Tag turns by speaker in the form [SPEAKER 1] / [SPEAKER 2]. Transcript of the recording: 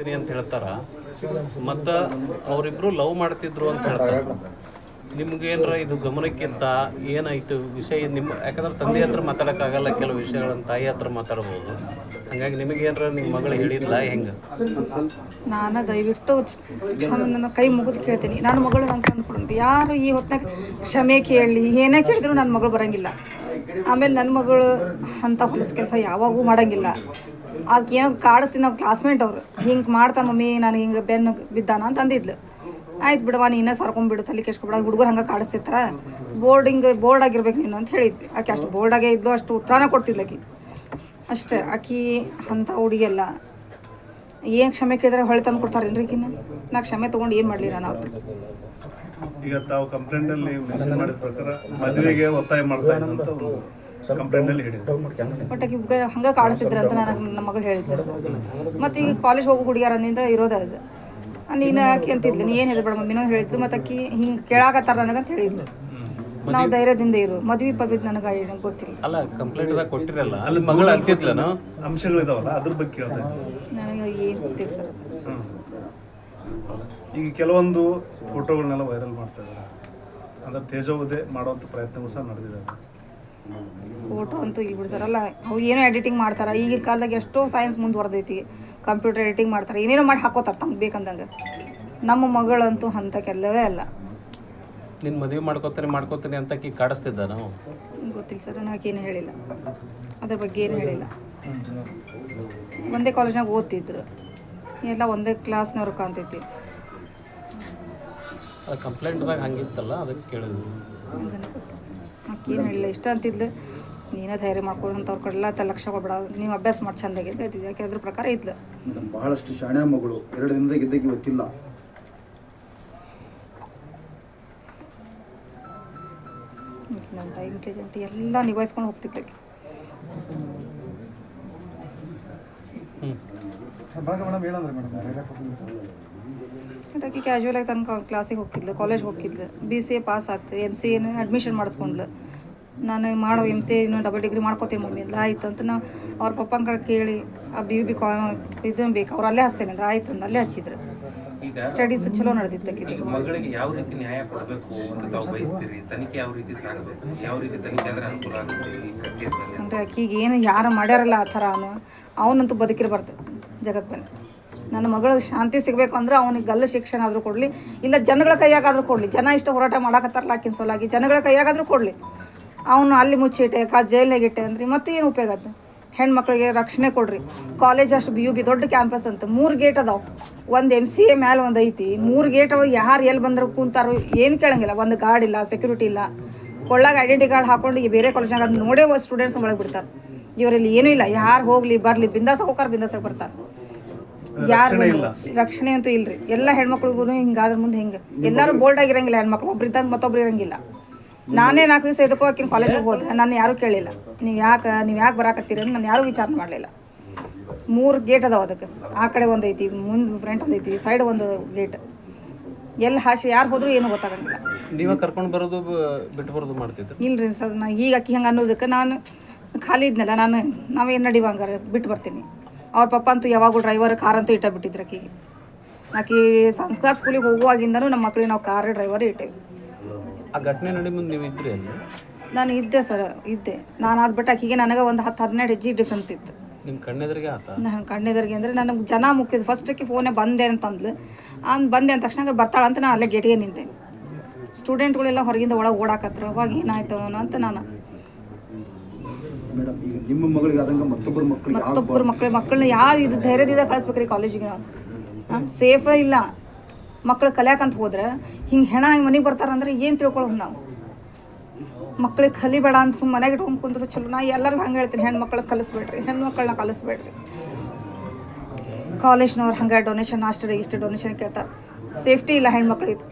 [SPEAKER 1] ಮಾಡ್ತೀನಿ ಅಂತ ಹೇಳ್ತಾರ. ಮತ್ತ ಅವರಿಬ್ರು ಲವ್ ಮಾಡ್ತಿದ್ರು ಅಂತ ಹೇಳ್ತಾರೆ. ನಿಮ್ಗೇನ್ರ ಇದು ಗಮನಕ್ಕಿಂತ ಏನಾಯ್ತು ವಿಷಯ? ನಿಮ್ಮ ಯಾಕಂದ್ರೆ ತಂದೆ ಹತ್ರ ಮಾತಾಡೋಕ್ಕಾಗಲ್ಲ ಕೆಲವು ವಿಷಯಗಳನ್ನ, ತಾಯಿ ಹತ್ರ ಮಾತಾಡ್ಬೋದು. ಹಂಗಾಗಿ ನಿಮಗೇನ್ರ ನಿಮ್ಮ ಮಗಳು ಹೇಳಿಲ್ಲ ಹೆಂಗೆ?
[SPEAKER 2] ನಾನು ದಯವಿಟ್ಟು ಶಿಕ್ಷಣ ಕೈ ಮುಗಿದು ಕೇಳ್ತೀನಿ. ನನ್ನ ಮಗಳು ನಂಗೆ ಅಂದ್ಕೊಂಡು ಯಾರು ಈ ಹೊತ್ನಾಗ ಕ್ಷಮೆ ಕೇಳಿ ಏನೇ ಕೇಳಿದ್ರು ನನ್ನ ಮಗಳು ಬರಂಗಿಲ್ಲ. ಆಮೇಲೆ ನನ್ನ ಮಗಳು ಅಂತ ಹೊಲಸ ಕೆಲಸ ಯಾವಾಗೂ ಮಾಡಂಗಿಲ್ಲ. ಅದಕ್ಕೆ ಏನೋ ಕಾಡಿಸ್ತೀನಿ ನಮ್ಮ ಕ್ಲಾಸ್ಮೇಟ್ ಅವರು. ಹಿಂಗೆ ಮಾಡ್ತಾನೆ ಮಮ್ಮಿ, ನಾನು ಹಿಂಗೆ ಬೆನ್ನು ಬಿದ್ದಾನ ಅಂತ ಅಂದಿದ್ಲು. ಆಯ್ತು ಬಿಡವ ನೀನೇ ಸರ್ಕೊಂಡ್ಬಿಡು ತಲೆ ಕೆಸ್ಕೊಬಿಡ ಹುಡುಗರು ಹಂಗೆ ಕಾಡಿಸ್ತಿರ್ತಾರ. ಬೋರ್ಡಿಂಗ್, ಬೋರ್ಡ್ ಆಗಿರ್ಬೇಕು ನೀನು ಅಂತ ಹೇಳಿದ್ವಿ. ಆಕೆ ಅಷ್ಟು ಬೋರ್ಡಾಗೆ ಇದ್ದು ಅಷ್ಟು ಉತ್ತರನ ಕೊಡ್ತಿದ್ಲು ಆಕಿ. ಅಷ್ಟೇ, ಆಕಿ ಅಂಥ ಹುಡುಗಿಯಲ್ಲ ಏನು ಕ್ಷಮೆ ಕೇಳಿದ್ರೆ ಹೊಳೆ ತಂದು ಕೊಡ್ತಾರೇನ್ರಿ ಈಗಿನ ನಾ ಕ್ಷಮೆ ತೊಗೊಂಡು ಏನು ಮಾಡಲಿ ನಾನು ಅವ್ರದ್ದು
[SPEAKER 3] ಈಗ ತಾವು ಕಂಪ್ಲೇಂಟ್ ಅಲ್ಲಿ ಮೆನ್ಷನ್ ಮಾಡಿದ ಪ್ರಕಾರ ಮದುವೆಗೆ ಒತ್ತಾಯ ಮಾಡ್ತಾ ಇದ್ದಂತ ಕಂಪ್ಲೇಂಟ್
[SPEAKER 2] ಆಕಿ ಹಂಗೆ ಕಾಡಿಸ್ತಿದ್ರು ಅಂತ ನನಗೆ ನಮ್ಮ ಮಗಳು ಹೇಳಿದ್ಲು ಮತ್ತು ಈಗ ಕಾಲೇಜ್ ಹೋಗೋ ಹುಡುಗಿಯರನ್ನಿಂದ ಇರೋದ ಅದು. ನೀನು ಆಕಿ ಅಂತಿದ್ಲು ನೀ ಏನು ಹೇಳ್ಬೇಡ ಮಮ್ಮಿನೂ ಹೇಳಿದ್ಲು ಮತ್ತು ಆಕಿ ಹಿಂಗೆ ಕೇಳಾಕತ್ತಾರ ನನಗಂತ ಹೇಳಿದ್ಲು. ನಾವು ಧೈರ್ಯದಿಂದ ಇರು. ಮದ್ವಿ ಪಬ್ಬಿದ್ ನನಗೆ ಏನು ಗೊತ್ತಿಲ್ಲ.
[SPEAKER 1] ಅಲ್ಲ ಕಂಪ್ಲೇಂಟ್ದಾಗ ಕೊಟ್ಟಿರಲ್ಲ. ಅಲ್ಲಿ ಮಗಳು ಅಂತಿದ್ಲನು
[SPEAKER 3] ಅಂಶಗಳಿದಾವಲ್ಲ ಅದ್ರ ಬಗ್ಗೆ ಕೇಳ್ತಾ ಇದ್ದೆ
[SPEAKER 2] ನನಗೆ ಏನು ಗೊತ್ತಿಲ್ಲ ಸರ್.
[SPEAKER 3] ಈಗ ಕೆಲವೊಂದು ಫೋಟೋಗಳನ್ನೆಲ್ಲ ವೈರಲ್ ಮಾಡ್ತಾ ಇದ್ದಾರೆ. ಅಂದ್ರೆ ತೇಜೋವಧೆ ಮಾಡುವಂತ ಪ್ರಯತ್ನಗಳು ಸಹ ನಡೆದಿದ್ದಾವೆ.
[SPEAKER 2] ಫೋಟೋ ಅಂತೂ ಇಲ್ಲಿ ಬಿಡ್ತಾರಲ್ಲ. ಅವು ಏನೋ ಎಡಿಟಿಂಗ್ ಮಾಡ್ತಾರೆ. ಈಗಿನ ಕಾಲದಾಗ ಎಷ್ಟೋ ಸೈನ್ಸ್ ಮುಂದುವರೆದೈತಿ. ಕಂಪ್ಯೂಟರ್ ಎಡಿಟಿಂಗ್ ಮಾಡ್ತಾರೆ. ಏನೇನೋ ಮಾಡಿ ಹಾಕೋತಾರೆ ತಮ್ಗೆ ಬೇಕಂದಂಗೆ. ನಮ್ಮ ಮಗಳಂತೂ ಹಂತಕ್ಕೆಲ್ಲವೇ ಅಲ್ಲ.
[SPEAKER 1] ನಿನ್ನ ಮದುವೆ ಮಾಡ್ಕೋತೀನಿ ಮಾಡ್ಕೋತೀನಿ ಅಂತ ಕಿ ಕಾಡಿಸ್ತಿದ್ದ ನಾವು?
[SPEAKER 2] ಗೊತ್ತಿಲ್ಲ ಸರ್ ನಾನು ಏನು ಹೇಳಿಲ್ಲ. ಅದ್ರ ಬಗ್ಗೆ ಏನು ಹೇಳಿಲ್ಲ. ಒಂದೇ ಕಾಲೇಜ್ನಾಗ ಓದ್ತಿದ್ರು. ಎಲ್ಲ ಒಂದೇ ಕ್ಲಾಸ್ನವ್ರು ಕಾಣ್ತೈತಿ
[SPEAKER 1] ಕಂಪ್ಲೇಂಟ್ದಾಗ ಹಂಗಿತ್ತಲ್ಲ ಅದಕ್ಕೆ ಕೇಳಿದ್ವಿ.
[SPEAKER 2] ಏನು ಹೇಳಿಲ್ಲ. ಇಷ್ಟ ಅಂತಿದ್ಲು. ನೀನೇ ಧೈರ್ಯ ಮಾಡ್ಕೊಂಡು ಅಂಥವ್ರ ಕಡೆಲ್ಲ ತ ಲಕ್ಷ ಕೊಡ್ಬೇಡ ನೀವು ಅಭ್ಯಾಸ ಮಾಡಿ ಚಂದ ಇದ್ವಿ ಯಾಕೆ ಅದ್ರ ಪ್ರಕಾರ ಇದ್ಲು.
[SPEAKER 4] ಮೇಡಮ್ ಬಹಳಷ್ಟು ಶಾಣೆ ಮಗಳು ಎರಡು ದಿನದಾಗ ಇದ್ದಕ್ಕೆ ಗೊತ್ತಿಲ್ಲ.
[SPEAKER 2] ನಂತ ಇಂಟೆಲಿಜೆಂಟ್ ಎಲ್ಲ ನಿಭಾಯಿಸ್ಕೊಂಡು ಹೋಗ್ತಿದ್ಲು ಆಕಿ.
[SPEAKER 1] ಹ್ಞೂ
[SPEAKER 2] ಆಕಿ ಕ್ಯಾಶುವಲ್ ಆಗಿ ತನಕ ಕ್ಲಾಸಿಗೆ ಹೋಗಿದ್ಲು ಕಾಲೇಜ್ ಹೋಗಿದ್ಲು ಬಿ ಸಿ ಎ ಪಾಸ್ ಆಗ್ತದೆ ಎಂ ಸಿ ಎನ ಅಡ್ಮಿಷನ್ ಮಾಡಿಸ್ಕೊಂಡ್ಲು ನಾನು ಮಾಡೋ ಎಂ ಸಿ ಎನು ಡಬಲ್ ಡಿಗ್ರಿ ಮಾಡ್ಕೋತೀನಿ ಮಮ್ಮಿ ಇಲ್ಲ ಆಯ್ತು ಅಂತ ನಾ ಅವ್ರ ಪಪ್ಪನ ಕಡೆ ಕೇಳಿ ಆ ಬಿ ಯು ಬಿ ಕಾ ಇದನ್ನು ಬೇಕು ಅವ್ರು ಅಲ್ಲೇ ಹಚ್ತೇನೆ ಅಂದ್ರೆ ಆಯ್ತು ಅಂದು ಅಲ್ಲೇ ಹಚ್ಚಿದ್ರು. ಸ್ಟಡೀಸ್ ಚಲೋ ನಡೆದಿತ್ತು
[SPEAKER 5] ಮಗಳಿಗೆ ಯಾವ ರೀತಿ ನ್ಯಾಯ ಕೊಡಬೇಕು ಅಂತ ತಾವು ಬಯಸ್ತೀರಿ? ತನಿಖೆ ಯಾವ ರೀತಿ ಸಾಗಬೇಕು ಯಾವ ರೀತಿ ತನಿಖೆ ಆದ್ರೆ ಅನುಕೂಲ ಆಗುತ್ತೆ ಈ ಕೇಸ್ನಲ್ಲಿ?
[SPEAKER 2] ಅಂದರೆ ಆಕಿಗೆ ಏನು ಯಾರು ಮಾಡ್ಯಾರಲ್ಲ ಆ ಥರ ಅವನು ಅವನಂತೂ ಬದುಕಿರ್ಬಾರ್ದು ಜಗತ್ ಮೇಲೆ ನನ್ನ ಮಗಳು ಶಾಂತಿ ಸಿಗಬೇಕು ಅಂದ್ರೆ ಅವನಿಗೆ ಗಲ್ಲ ಶಿಕ್ಷಣ ಆದರೂ ಕೊಡಲಿ ಇಲ್ಲ ಜನಗಳ ಕೈಯಾಗಾದರೂ ಕೊಡಲಿ. ಜನ ಇಷ್ಟು ಹೋರಾಟ ಮಾಡಕತ್ತಾರಲ್ಲ ಆಕಿನ ಸಲುವಾಗಿ ಜನಗಳ ಕೈಯಾಗಾದರೂ ಕೊಡಲಿ. ಅವನು ಅಲ್ಲಿ ಮುಚ್ಚಿಟ್ಟೆ ಕಾ ಜೈಲ್ನಾಗ ಇಟ್ಟೆ ಅಂದ್ರೆ ಮತ್ತೆ ಏನು ಉಪಯೋಗ ಅದು ಹೆಣ್ಮಕ್ಳಿಗೆ ರಕ್ಷಣೆ ಕೊಡ್ರಿ. ಕಾಲೇಜ್ ಅಷ್ಟು ಬಿ ಯು ಬಿ ದೊಡ್ಡ ಕ್ಯಾಂಪಸ್ ಅಂತ. ಮೂರು ಗೇಟ್ ಅದಾವೆ. ಒಂದು ಎಂ ಸಿ ಎ ಮ್ಯಾಲೆ ಒಂದು ಐತಿ. ಮೂರು ಗೇಟ್ ಅವ ಯಾರು ಎಲ್ಲಿ ಬಂದರು ಕೂತಾರೋ ಏನು ಕೇಳಂಗಿಲ್ಲ. ಒಂದು ಗಾರ್ಡ್ ಇಲ್ಲ ಸೆಕ್ಯೂರಿಟಿ ಇಲ್ಲ. ಕೊಳ್ಳಾಗ ಐಡೆಂಟಿ ಕಾರ್ಡ್ ಹಾಕೊಂಡು ಈ ಬೇರೆ ಕಾಲೇಜ್ನಾಗ ಅದು ನೋಡೇ ಸ್ಟೂಡೆಂಟ್ಸ್ ಒಳಗೆ ಬಿಡ್ತಾರೆ. ಇವರಲ್ಲಿ ಏನೂ ಇಲ್ಲ. ಯಾರು ಹೋಗ್ಲಿ ಬರಲಿ ಬಿಂದಾಸ ಹೋಗಾರ ಬಿಂದಾಸ ಬರ್ತಾರೆ. ಯಾರು ರಕ್ಷಣೆ ಅಂತೂ ಇಲ್ರಿ. ಎಲ್ಲ ಹೆಣ್ಮಕ್ಳಿಗೂ ಹಿಂಗಾದ್ರ ಮುಂದೆ ಹಿಂಗೆ. ಎಲ್ಲರೂ ಬೋಲ್ಡ್ ಆಗಿರಂಗಿಲ್ಲ ಹೆಣ್ಮಕ್ಳು. ಒಬ್ರು ಇದ್ದಂಗೆ ಮತ್ತೊಬ್ರು ಇರಂಗಿಲ್ಲ. ನಾನೇ ನಾಲ್ಕು ದಿವಸ ಇದಕ್ಕೂ ಆಕಿನ ಕಾಲೇಜಿಗೆ ಹೋದ್ರೆ ನಾನು ಯಾರೂ ಕೇಳಿಲ್ಲ. ನೀವು ಯಾಕೆ ನೀವು ಯಾಕೆ ಬರಾಕತ್ತೀರಿ ಅಂತ ನಾನು ಯಾರು ವಿಚಾರ ಮಾಡಲಿಲ್ಲ. ಮೂರು ಗೇಟ್ ಅದಾವ ಅದಕ್ಕೆ. ಆ ಕಡೆ ಒಂದು ಐತಿ ಮುಂದೆ ಫ್ರಂಟ್ ಒಂದು ಐತಿ ಸೈಡ್ ಒಂದು ಗೇಟ್ ಎಲ್ಲಿ ಹಾಶಿ ಯಾರು ಹೋದ್ರು ಏನು ಗೊತ್ತಾಗಂಗಿಲ್ಲ.
[SPEAKER 1] ನೀವೇ ಕರ್ಕೊಂಡು ಬರೋದು ಬಿಟ್ಟು ಬರೋದು ಮಾಡ್ತಿದ್ರು?
[SPEAKER 2] ಇಲ್ರಿ ಸರ್ ನಾ ಈಗ ಅಕ್ಕಿ ಹಂಗೆ ಅನ್ನೋದಕ್ಕೆ ನಾನು ಖಾಲಿ ಇದ್ನಲ್ಲ ನಾನು ನಾವೇನು ನಡಿವ ಹಂಗಾರೆ? ಬಿಟ್ಟು ಬರ್ತೀನಿ. ಅವ್ರ ಪಪ್ಪ ಅಂತೂ ಯಾವಾಗೂ ಡ್ರೈವರ್ ಕಾರ್ ಅಂತೂ ಇಟ್ಟ ಬಿಟ್ಟಿದ್ರು ಆಕಿಗೆ. ಆಕಿ ಸಂಸ್ಕಾರ ಸ್ಕೂಲಿಗೆ ಹೋಗುವಾಗಿಂದನೂ ನಮ್ಮ ಮಕ್ಳಿಗೆ ನಾವು ಕಾರ್ ಡ್ರೈವರ್ ಇಟ್ಟೇವಿ.
[SPEAKER 1] ಆ ಘಟನೆ ನಡಿ ಮುಂದೆ ನೀವು ಇದ್ರಿ ಅಲ್ಲಿ?
[SPEAKER 2] ನಾನು ಇದ್ದೆ ಸರ್ ಇದ್ದೆ. ನಾನು ಆದ್ಬಿಟ್ಟು ಆಕಿಗೆ ನನಗೆ ಒಂದು ಹತ್ತು ಹದಿನೆಂಟು ಹೆಜ್ಜೆ ಡಿಫ್ರೆನ್ಸ್ ಇತ್ತು.
[SPEAKER 1] ನಿಮ್ಮ ಕಣ್ಣೆದರಿಗೆ ಆತ?
[SPEAKER 2] ನಾನು ಕಣ್ಣೆದರಿಗೆ ಅಂದರೆ ನನಗೆ ಜನ ಮುಖ್ಯದ ಫಸ್ಟಕ್ಕೆ ಫೋನೇ ಬಂದೆ ಅಂತಂದ್ಲು. ಅಂದ್ ಬಂದೆ ಅಂದ ತಕ್ಷಣ ಬರ್ತಾಳ ಅಂತ ನಾನು ಅಲ್ಲೇ ಗೇಟಿಗೆ ನಿಂತೆ ಸ್ಟೂಡೆಂಟ್ಗಳೆಲ್ಲ ಹೊರಗಿಂದ ಒಳಗೆ ಓಡಾಕತ್ರ ಅವಾಗ ಏನಾಯ್ತು ಅನ್ನೋ ಅಂತ ನಾನು.
[SPEAKER 4] ನಿಮ್ಮ ಮಗಳಿಗೆ ಆದಂಗ ಮತ್ತೊಬ್ಬರ ಮಕ್ಕಳು ಯಾವ
[SPEAKER 2] ಮತ್ತೊಬ್ಬರು ಮಕ್ಕಳು ಮಕ್ಕಳನ್ನ ಯಾವ ಇದು ಧೈರ್ಯದಿಂದ ಕಳಿಸ್ಬೇಕ್ರಿ ಕಾಲೇಜಿಗೆ ನಾವು ಸೇಫ ಇಲ್ಲ. ಮಕ್ಕಳು ಕಲಿಯಾಕಂತ ಹೋದ್ರೆ ಹಿಂಗೆ ಹೆಣ ಹಿಂಗೆ ಮನೆಗೆ ಬರ್ತಾರಂದ್ರೆ ಏನು ತಿಳ್ಕೊಳ್ಳೋದು ನಾವು? ಮಕ್ಳಿಗೆ ಕಲಿಬೇಡ ಅಂತ ಸುಮ್ಮನೆ ಮನೆಗೆ ಇಟ್ಕೊಂಡು ಕುಂದ್ರು ಚಲೋ. ನಾ ಎಲ್ಲರಿಗೂ ಹಂಗೆ ಹೇಳ್ತೀನಿ ಹೆಣ್ಣು ಮಕ್ಳಿಗೆ ಕಲಿಸ್ಬೇಡ್ರಿ ಹೆಣ್ಣು ಮಕ್ಕಳನ್ನ ಕಲಿಸ್ಬೇಡ್ರಿ. ಕಾಲೇಜ್ನವ್ರು ಹಂಗೆ ಡೊನೇಷನ್ ಅಷ್ಟು ಇಷ್ಟು ಡೊನೇಷನ್ ಕೇಳ್ತಾರೆ. ಸೇಫ್ಟಿ ಇಲ್ಲ ಹೆಣ್ಮಕ್ಳಿಗೆ.